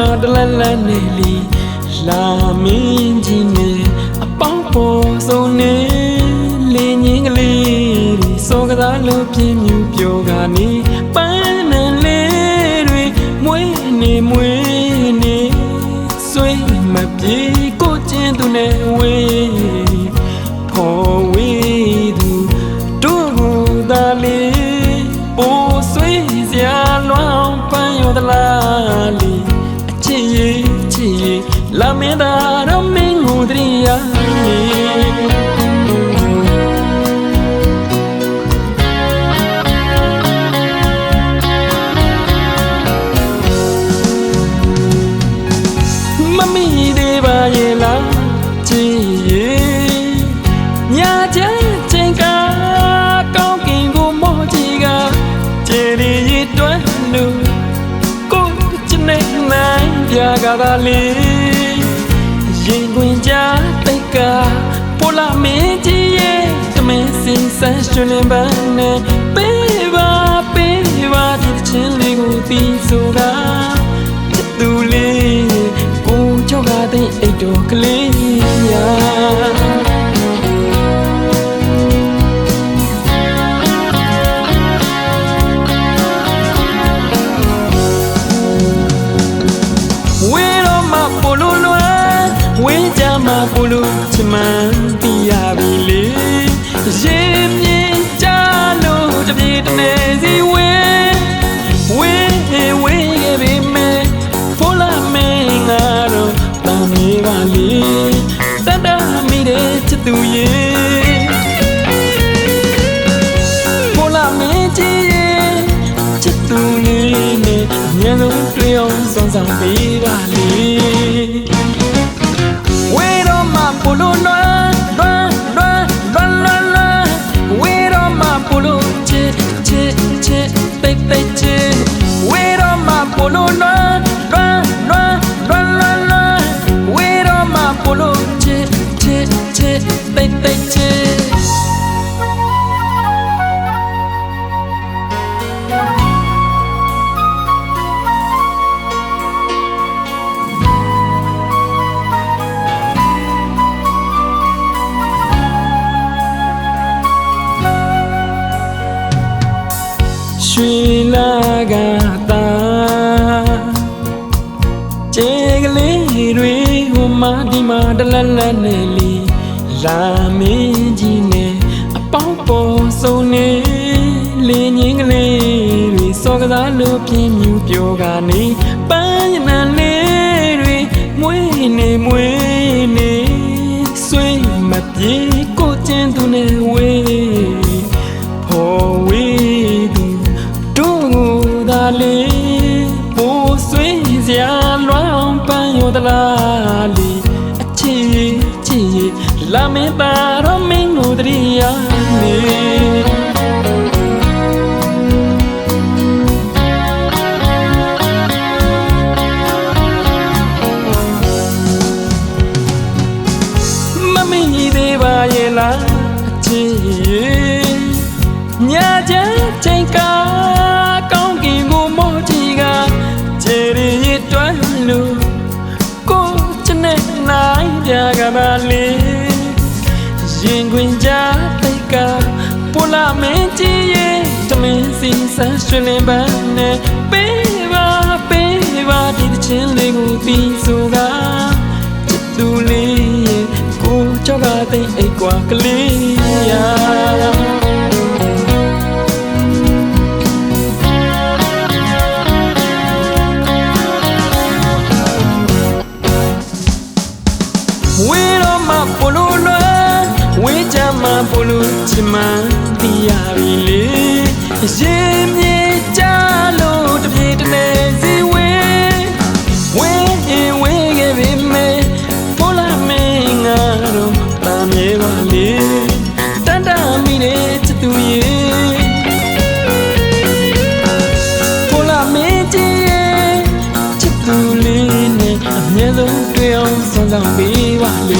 မှာတလလန်နေလီလာမင်းကြီးနဲ့အပေါင်းပေါ်ဆုံးနေလင်းငင်းကလေးတွေစောကစားလို့ပြင်းမြူပြောကနေပန်း လာ ပြကသာလေးရင်ခွင်ကြတိတ်ကပိုလာမင်းကြီးရဲ့ကမင်းစင်ဆန်းရှင်လင်းပန်းနဲ့ပေးပါပေးပါဒီချင်းလေးကိုတီးဆိုကား တာမိတဲ့ချစ်သူရဲ့ဖိုလာမင်းကြီးရဲ့ချစ်သူလေးနဲ့အမြဲဆုံးတွေ့အောင်စောင့်ဆောင်ပေးပါလေ လာကတာကျေကလေးတွေဟိုမှာဒီမှာတလလတ်နဲ့လီလာမင်းကြီးနဲ့အပေါင်းပေါ်ဆုံးနေလင်းငင်းကလေးတွေစောကစားလို့ပြင်းမြူပြောကနေပန်းရနံလေးတွေမွေးနေမွေးနေဆွေးမပြေကိုကျင်းသူနဲ့ဝေး လွမ်းအောင်ပန်းရသလားလေအချစ်ချစ်လာမင်းပါတော့မင်းကိုတရိယာနေမမင်းကြီးသေးပါရဲ့လားအချစ်ညာချမ်းချိန်ကကော ကြကပါလေရင်ခွင်ကြတိတ်ကပိုလာမင်းကြီးရဲ့တမင်းစီဆန်းရှင်လင်းပန်းနဲ့ပေးပါပေးပါဒီတချင်းလေးကိုပြီးဆိုကားချစ်သူလေးရဲ့ကိုကြောက်ကတိတ်အိတ်ကွာကလေးရာ ချင်မှန်သိရပြီလေရင်မြေကြလို့တပြေတနေစီဝေးဝေးရင်ဝေးခဲ့ပြီမေပိုလာမင်းငါတော့တမ်းမြေပါလေတန်တာမိတဲ့ချစ်သူရဲ့ပိုလာမင်းကြီးရဲ့ချစ်သူလေးနဲ့အမြဲဆုံးတွေ့အောင်ဆောင်ဆောင်ပေးပါလေ